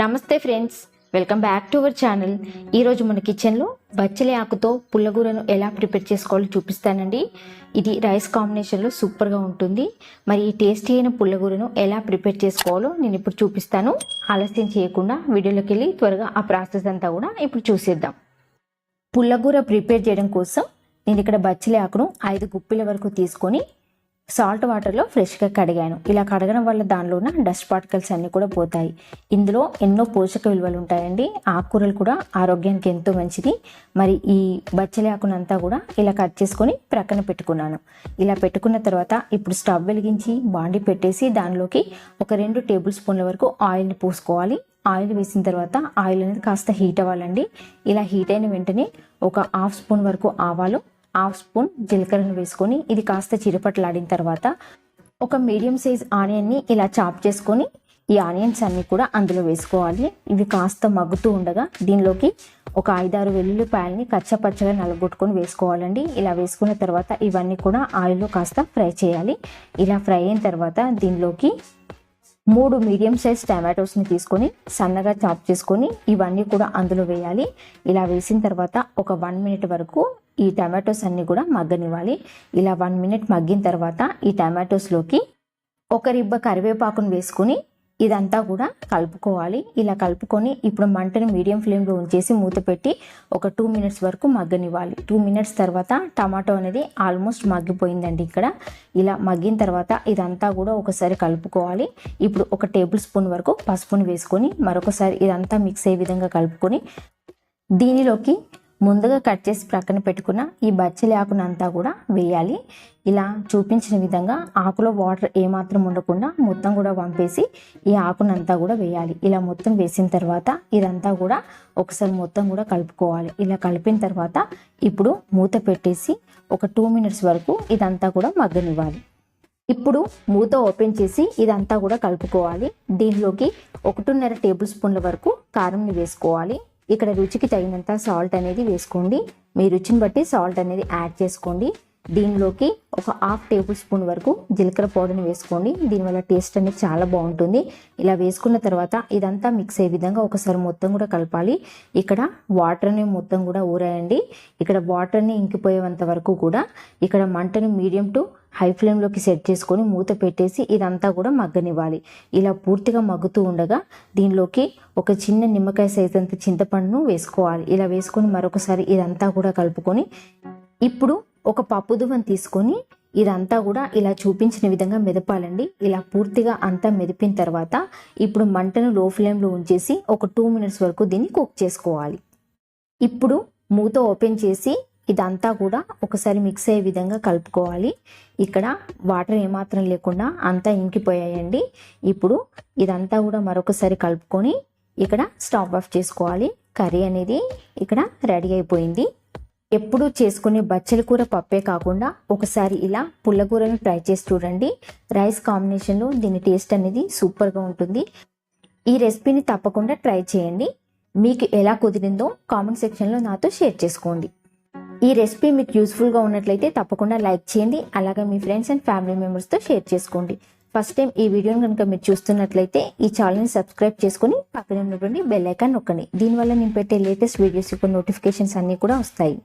నమస్తే friends welcome back to our channel. ఈరోజు మన కిచెన్లో బచ్చలి ఆకుతో పుల్లగూరను ఎలా ప్రిపేర్ చేసుకోవాలో చూపిస్తానండి. ఇది రైస్ కాంబినేషన్లో సూపర్గా ఉంటుంది. మరి ఈ టేస్టీ అయిన పుల్లగూరను ఎలా ప్రిపేర్ చేసుకోవాలో నేను ఇప్పుడు చూపిస్తాను. ఆలస్యం చేయకుండా వీడియోలోకి వెళ్ళి త్వరగా ఆ ప్రాసెస్ అంతా కూడా ఇప్పుడు చూసేద్దాం. పుల్లగూర ప్రిపేర్ చేయడం కోసం నేను ఇక్కడ బచ్చలి ఆకును ఐదు గుప్పిల వరకు తీసుకొని సాల్ట్ వాటర్లో ఫ్రెష్గా కడిగాను. ఇలా కడగడం వల్ల దానిలో ఉన్న డస్ట్ పార్టికల్స్ అన్నీ కూడా పోతాయి. ఇందులో ఎన్నో పోషక విలువలు ఉంటాయండి. ఆకుకూరలు కూడా ఆరోగ్యానికి ఎంతో మంచిది. మరి ఈ బచ్చలి ఆకునంతా కూడా ఇలా కట్ చేసుకొని ప్రక్కన పెట్టుకున్నాను. ఇలా పెట్టుకున్న తర్వాత ఇప్పుడు స్టవ్ వెలిగించి బాండి పెట్టేసి దానిలోకి ఒక రెండు టేబుల్ స్పూన్ల వరకు ఆయిల్ని పోసుకోవాలి. ఆయిల్ వేసిన తర్వాత ఆయిల్ అనేది కాస్త హీట్ అవ్వాలండి. ఇలా హీట్ అయిన వెంటనే ఒక హాఫ్ స్పూన్ వరకు ఆవాలు హాఫ్ స్పూన్ జీలకర్రను వేసుకొని ఇది కాస్త చిరపట్లాడిన తర్వాత ఒక మీడియం సైజ్ ఆనియన్ని ఇలా చాప్ చేసుకొని ఈ ఆనియన్స్ అన్నీ కూడా అందులో వేసుకోవాలి. ఇవి కాస్త మగ్గుతూ ఉండగా దీనిలోకి ఒక ఐదారు వెల్లుల్లిపాయలని కచ్చపచ్చగా నలగొట్టుకొని వేసుకోవాలండి. ఇలా వేసుకున్న తర్వాత ఇవన్నీ కూడా ఆయిల్లో కాస్త ఫ్రై చేయాలి. ఇలా ఫ్రై అయిన తర్వాత దీనిలోకి మూడు మీడియం సైజ్ టమాటోస్ని తీసుకొని సన్నగా చాప్ చేసుకొని ఇవన్నీ కూడా అందులో వేయాలి. ఇలా వేసిన తర్వాత ఒక వన్ మినిట్ వరకు ఈ టమాటోస్ అన్నీ కూడా మగ్గనివ్వాలి. ఇలా వన్ మినిట్ మగ్గిన తర్వాత ఈ టమాటోస్లోకి ఒక రిబ్బ కరివేపాకును వేసుకొని ఇదంతా కూడా కలుపుకోవాలి. ఇలా కలుపుకొని ఇప్పుడు మంటను మీడియం ఫ్లేమ్లో ఉంచేసి మూత పెట్టి ఒక టూ మినిట్స్ వరకు మగ్గనివ్వాలి. టూ మినిట్స్ తర్వాత టమాటో అనేది ఆల్మోస్ట్ మగ్గిపోయిందండి ఇక్కడ. ఇలా మగ్గిన తర్వాత ఇదంతా కూడా ఒకసారి కలుపుకోవాలి. ఇప్పుడు ఒక టేబుల్ స్పూన్ వరకు పసుపుని వేసుకొని మరొకసారి ఇదంతా మిక్స్ అయ్యే విధంగా కలుపుకొని దీనిలోకి ముందుగా కట్ చేసి ప్రక్కన పెట్టుకున్న ఈ బచ్చలి ఆకునంతా కూడా వేయాలి. ఇలా చూపించిన విధంగా ఆకులో వాటర్ ఏమాత్రం ఉండకుండా మొత్తం కూడా పంపేసి ఈ ఆకునంతా కూడా వేయాలి. ఇలా మొత్తం వేసిన తర్వాత ఇదంతా కూడా ఒకసారి మొత్తం కూడా కలుపుకోవాలి. ఇలా కలిపిన తర్వాత ఇప్పుడు మూత పెట్టేసి ఒక టూ మినిట్స్ వరకు ఇదంతా కూడా మగ్గనివ్వాలి. ఇప్పుడు మూత ఓపెన్ చేసి ఇదంతా కూడా కలుపుకోవాలి. దీనిలోకి ఒకటిన్నర టేబుల్ స్పూన్ల వరకు కారంని వేసుకోవాలి. ఇక్కడ రుచికి తగినంత సాల్ట్ అనేది వేసుకోండి. మీ రుచిని బట్టి సాల్ట్ అనేది యాడ్ చేసుకోండి. దీనిలోకి ఒక హాఫ్ టేబుల్ స్పూన్ వరకు జీలకర్ర పౌడర్ని వేసుకోండి. దీనివల్ల టేస్ట్ అనేది చాలా బాగుంటుంది. ఇలా వేసుకున్న తర్వాత ఇదంతా మిక్స్ అయ్యే విధంగా ఒకసారి మొత్తం కూడా కలపాలి. ఇక్కడ వాటర్ని మొత్తం కూడా ఊరేయండి ఇక్కడ వాటర్ని ఇంకిపోయేంత వరకు కూడా ఇక్కడ మంటను మీడియం టు హై ఫ్లేమ్లోకి సెట్ చేసుకొని మూత పెట్టేసి ఇదంతా కూడా మగ్గనివ్వాలి. ఇలా పూర్తిగా మగ్గుతూ ఉండగా దీనిలోకి ఒక చిన్న నిమ్మకాయ సైజ్ అంత చింతపండును వేసుకోవాలి. ఇలా వేసుకొని మరొకసారి ఇదంతా కూడా కలుపుకొని ఇప్పుడు ఒక పప్పు దువ్వను తీసుకొని ఇదంతా కూడా ఇలా చూపించిన విధంగా మెదపాలండి. ఇలా పూర్తిగా అంతా మెదిపిన తర్వాత ఇప్పుడు మంటను లో ఫ్లేమ్లో ఉంచేసి ఒక టూ మినిట్స్ వరకు దీన్ని కుక్ చేసుకోవాలి. ఇప్పుడు మూత ఓపెన్ చేసి ఇదంతా కూడా ఒకసారి మిక్స్ అయ్యే విధంగా కలుపుకోవాలి. ఇక్కడ వాటర్ ఏమాత్రం లేకుండా అంతా ఇంకిపోయాయండి. ఇప్పుడు ఇదంతా కూడా మరొకసారి కలుపుకొని ఇక్కడ స్టవ్ ఆఫ్ చేసుకోవాలి. కర్రీ అనేది ఇక్కడ రెడీ అయిపోయింది. ఎప్పుడు చేసుకునే బచ్చల కూర పప్పే కాకుండా ఒకసారి ఇలా పుల్లకూరను ట్రై చేసి చూడండి. రైస్ కాంబినేషన్లో దీని టేస్ట్ అనేది సూపర్గా ఉంటుంది. ఈ రెసిపీని తప్పకుండా ట్రై చేయండి. మీకు ఎలా కుదిరిందో కామెంట్ సెక్షన్లో నాతో షేర్ చేసుకోండి. ఈ రెసిపీ మీకు యూస్ఫుల్గా ఉన్నట్లయితే తప్పకుండా లైక్ చేయండి అలాగే మీ ఫ్రెండ్స్ అండ్ ఫ్యామిలీ మెంబర్స్తో షేర్ చేసుకోండి. ఫస్ట్ టైం ఈ వీడియోని కనుక మీరు చూస్తున్నట్లయితే ఈ ఛానల్ని సబ్స్క్రైబ్ చేసుకుని పక్కన ఉన్నటువంటి బెల్ ఐకాన్ నొక్కండి. దీనివల్ల నేను పెట్టే లేటెస్ట్ వీడియోస్ యొక్క నోటిఫికేషన్స్ అన్నీ కూడా వస్తాయి.